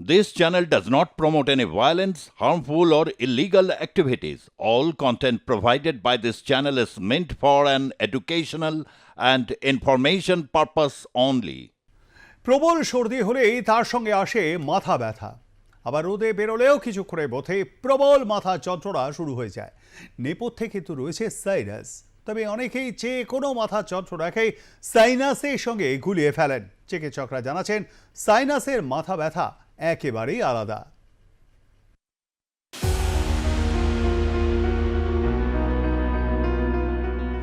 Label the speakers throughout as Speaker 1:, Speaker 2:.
Speaker 1: This channel does not promote any violence, harmful, or illegal activities. All content provided by this channel is meant for an educational and information purpose only.
Speaker 2: প্রবল সর্দি হলেই তার সঙ্গে আসে মাথা ব্যথা আবার রোদে বেরোলেও কিছুক্ষণের মধ্যে প্রবল মাথা যন্ত্রণা শুরু হয়ে যায় নেপথ্যে কিন্তু রয়েছে সাইনাস তবে অনেকেই যে কোনো মাথা যন্ত্রণাকে সাইনাসের সঙ্গে গুলিয়ে ফেলেন চিকিৎসকরা জানাচ্ছেন সাইনাসের মাথা ব্যথা একেবারেই আলাদা।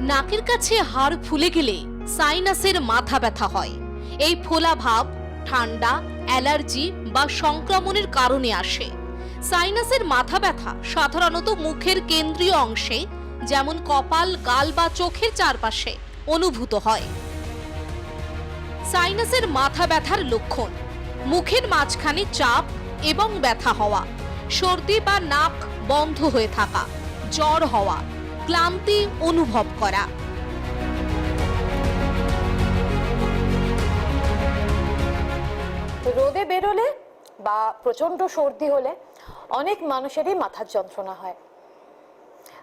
Speaker 3: নাকের কাছে হাড় ফুলে গেলে সাইনাসের মাথা ব্যথা হয়। এই ফোলা ভাব ঠান্ডা, অ্যালার্জি বা সংক্রমণের কারণে আসে। সাইনাসের মাথা ব্যথা সাধারণত মুখের কেন্দ্রীয় অংশে, যেমন কপাল, গাল বা চোখের চারপাশে অনুভূত হয়। সাইনাসের মাথা ব্যথার লক্ষণ মুখের মাঝখানে চাপ এবং ব্যথা হওয়া, সর্দি বা নাক বন্ধ হয়ে থাকা, জ্বর হওয়া, ক্লান্তি অনুভব করা।
Speaker 4: রোদে বেরোলে বা প্রচণ্ড সর্দি হলে অনেক মানুষেরই মাথার যন্ত্রণা হয়।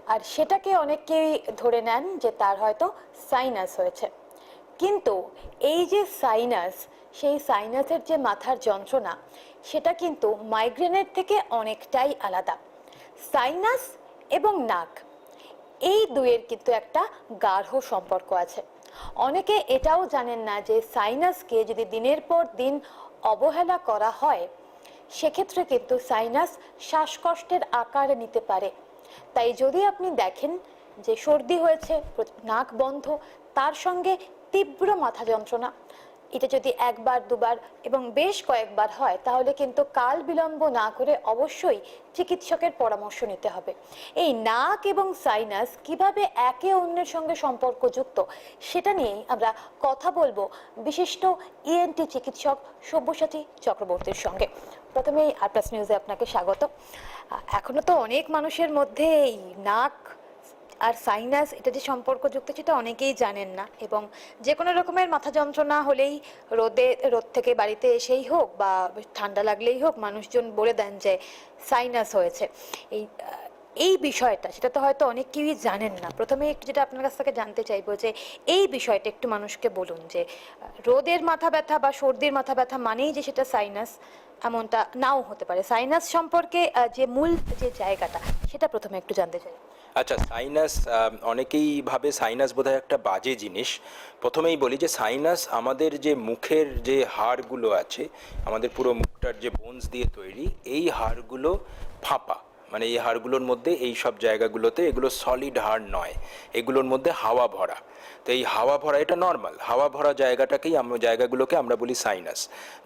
Speaker 4: আর সেটাকে অনেকেই ধরে নেন যে তার হয়তো সাইনাস হয়েছে। কিন্তু এই যে সাইনাস সেই সাইনাসের যে মাথার যন্ত্রণা, সেটা কিন্তু মাইগ্রেনের থেকে অনেকটাই আলাদা। সাইনাস এবং নাক, এই দুয়ের কিন্তু একটা গাঢ় সম্পর্ক আছে। অনেকে এটাও জানেন না যে সাইনাসকে যদি দিনের পর দিন অবহেলা করা হয়, সেক্ষেত্রে কিন্তু সাইনাস শ্বাসকষ্টের আকার নিতে পারে। তাই যদি আপনি দেখেন যে সর্দি হয়েছে, নাক বন্ধ, তার সঙ্গে তীব্র মাথা যন্ত্রণা এটা যদি একবার, দুবার এবং বেশ কয়েকবার হয়, তাহলে কিন্তু কাল বিলম্ব না করে অবশ্যই চিকিৎসকের পরামর্শ নিতে হবে। এই নাক এবং সাইনাস কীভাবে একে অন্যের সঙ্গে সম্পর্কযুক্ত, সেটা নিয়েই আমরা কথা বলব বিশিষ্ট ইএনটি চিকিৎসক সব্যসাচী চক্রবর্তীর সঙ্গে। প্রথমেই আর প্লাস নিউজে আপনাকে স্বাগত। এখনও তো অনেক মানুষের মধ্যে এই নাক আর সাইনাস এটা যে সম্পর্কযুক্ত সেটা অনেকেই জানেন না। এবং যে কোনো রকমের মাথা যন্ত্রণা হলেই রোদে, রোদ থেকে বাড়িতে এসেই হোক বা ঠান্ডা লাগলেই হোক, মানুষজন বলে দেন যে সাইনাস হয়েছে। এই এই বিষয়টা, সেটা তো হয়তো অনেকেই জানেন না। প্রথমে একটু যেটা আপনার কাছ থেকে জানতে চাইব যে, এই বিষয়টা একটু মানুষকে বলুন যে, রোদের মাথা ব্যথা বা সর্দির মাথা ব্যথা মানেই যে সেটা সাইনাস এমনটা নাও হতে পারে। সাইনাস সম্পর্কে যে মূল যে জায়গাটা, সেটা প্রথমে একটু জানতে চাই।
Speaker 5: আচ্ছা সাইনাস অনেকেই ভাবে সাইনাস বোধহয় একটা বাজে জিনিস। প্রথমেই বলি যে সাইনাস আমাদের যে মুখের যে হাড়গুলো আছে, আমাদের পুরো মুখটার যে বোনস দিয়ে তৈরি, এই হাড়গুলো ফাঁপা। মানে এই হাড়গুলোর মধ্যে এই সব জায়গাগুলোতে এগুলো সলিড হাড় নয়, এগুলোর মধ্যে হাওয়া ভরা। তো এই হাওয়া ভরা, এটা নর্মাল হাওয়া ভরা জায়গাটাকেই আমরা, জায়গাগুলোকে আমরা বলি সাইনাস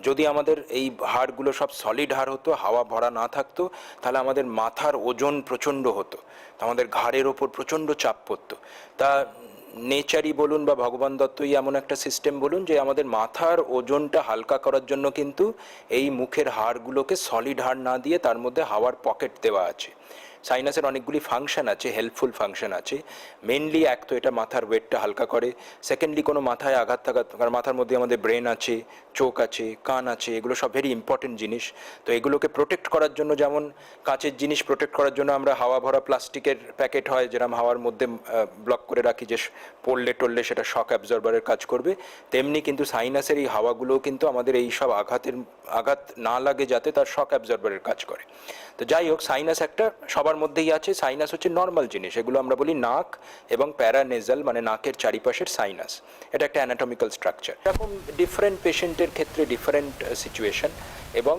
Speaker 5: যদি আমাদের এই হাড়গুলো সব সলিড হাড় হতো, হাওয়া ভরা না থাকতো, তাহলে আমাদের মাথার ওজন প্রচণ্ড হতো। আমাদের ঘাড়ের ওপর প্রচণ্ড চাপ পড়তো। তা নেচারই বলুন বা ভগবান দত্তই এমন একটা সিস্টেম বলুন যে আমাদের মাথার ওজনটা হালকা করার জন্য কিন্তু এই মুখের হাড়গুলোকে সলিড হাড় না দিয়ে তার মধ্যে হাওয়ার পকেট দেওয়া আছে। সাইনাসের অনেকগুলি ফাংশন আছে হেল্পফুল ফাংশন আছে। মেনলি এক তো এটা মাথার ওয়েটটা হালকা করে। সেকেন্ডলি কোনো মাথায় আঘাত টাঘাত কারণ মাথার মধ্যে আমাদের ব্রেন আছে, চোখ আছে, কান আছে, এগুলো সব ভেরি ইম্পর্টেন্ট জিনিস। তো এগুলোকে প্রোটেক্ট করার জন্য যেমন কাঁচের জিনিস প্রোটেক্ট করার জন্য আমরা হাওয়া ভরা প্লাস্টিকের প্যাকেট হয় যেরকম হাওয়ার মধ্যে ব্লক করে রাখি যে পড়লে টললে সেটা শক অ্যাবজর্বারের কাজ করবে। তেমনি কিন্তু সাইনাসের এই হাওয়াগুলোও কিন্তু আমাদের এই সব আঘাতের আঘাত না লাগে যাতে তার শক অ্যাবজর্বারের কাজ করে। তো যাই হোক সাইনাস একটা সবার মধ্যেই আছে সাইনাস হচ্ছে নর্মাল জিনিস। এগুলো আমরা বলি নাক এবং প্যারানেজাল মানে নাকের চারিপাশের সাইনাস এটা একটা অ্যানাটমিক্যাল স্ট্রাকচার এরকম ডিফারেন্ট পেশেন্টের ক্ষেত্রে ডিফারেন্ট সিচুয়েশন এবং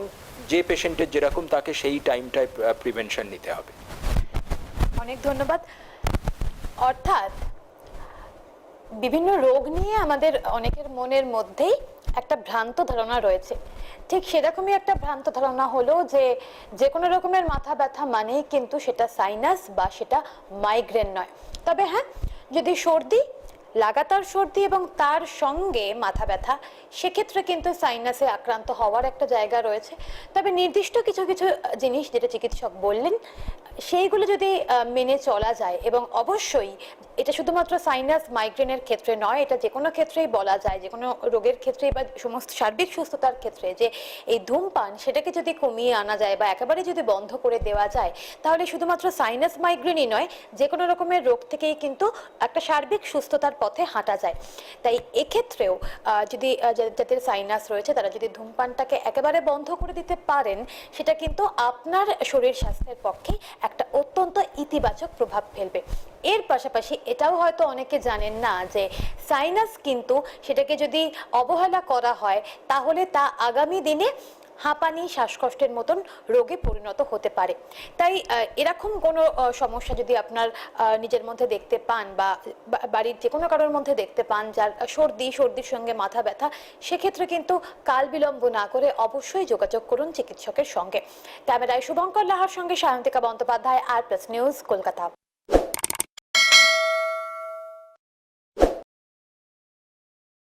Speaker 5: যে পেশেন্টের যেরকম, তাকে সেই টাইমটায় প্রিভেনশন নিতে হবে।
Speaker 4: অনেক ধন্যবাদ। অর্থাৎ বিভিন্ন রোগ নিয়ে আমাদের অনেকের মনের মধ্যেই একটা ভ্রান্ত ধারণা রয়েছে। ঠিক সেরকমই একটা ভ্রান্ত ধারণা হলো যে যে কোনো রকমের মাথা ব্যথা মানেই কিন্তু সেটা সাইনাস বা সেটা মাইগ্রেন নয়। তবে হ্যাঁ যদি সর্দি, লাগাতার সর্দি এবং তার সঙ্গে মাথা ব্যথা, সেক্ষেত্রে কিন্তু সাইনাসে আক্রান্ত হওয়ার একটা জায়গা রয়েছে। তবে নির্দিষ্ট কিছু কিছু জিনিস যেটা চিকিৎসক বললেন, সেইগুলো যদি মেনে চলা যায় এবং অবশ্যই এটা শুধুমাত্র সাইনাস মাইগ্রেনের ক্ষেত্রে নয়, এটা যে কোনো ক্ষেত্রেই বলা যায় যে কোনো রোগের ক্ষেত্রে বা সমস্ত সার্বিক সুস্থতার ক্ষেত্রে যে এই ধূমপান সেটাকে যদি কমিয়ে আনা যায় বা একেবারে যদি বন্ধ করে দেওয়া যায়, তাহলে শুধুমাত্র সাইনাস মাইগ্রেনই নয় যে কোনো রকমের রোগ থেকেই কিন্তু একটা সার্বিক সুস্থতার পথে হাঁটা যায়। তাই এক্ষেত্রেও যদি যাদের সাইনাস রয়েছে, তারা যদি ধূমপানটাকে একেবারে বন্ধ করে দিতে পারেন, সেটা কিন্তু আপনার শরীর স্বাস্থ্যের পক্ষে একটা অত্যন্ত ইতিবাচক প্রভাব ফেলবে। এর পাশাপাশি এটাও হয়তো অনেকে জানেন না যে সাইনাস কিন্তু সেটাকে যদি অবহেলা করা হয়, তাহলে তা আগামী দিনে হাঁপানি, শ্বাসকষ্টের মতন রোগে পরিণত হতে পারে। তাই এরকম কোনো সমস্যা যদি আপনার নিজের মধ্যে দেখতে পান বা বাড়ির যে কোনো কারোর মধ্যে দেখতে পান যার সর্দি, সর্দির সঙ্গে মাথা ব্যথা, সেক্ষেত্রে কিন্তু কাল বিলম্ব না করে অবশ্যই যোগাযোগ করুন চিকিৎসকের সঙ্গে। ক্যামেরায় শুভঙ্কর লাহার সঙ্গে Sayantika Bandyopadhyay, R plus news Kolkata.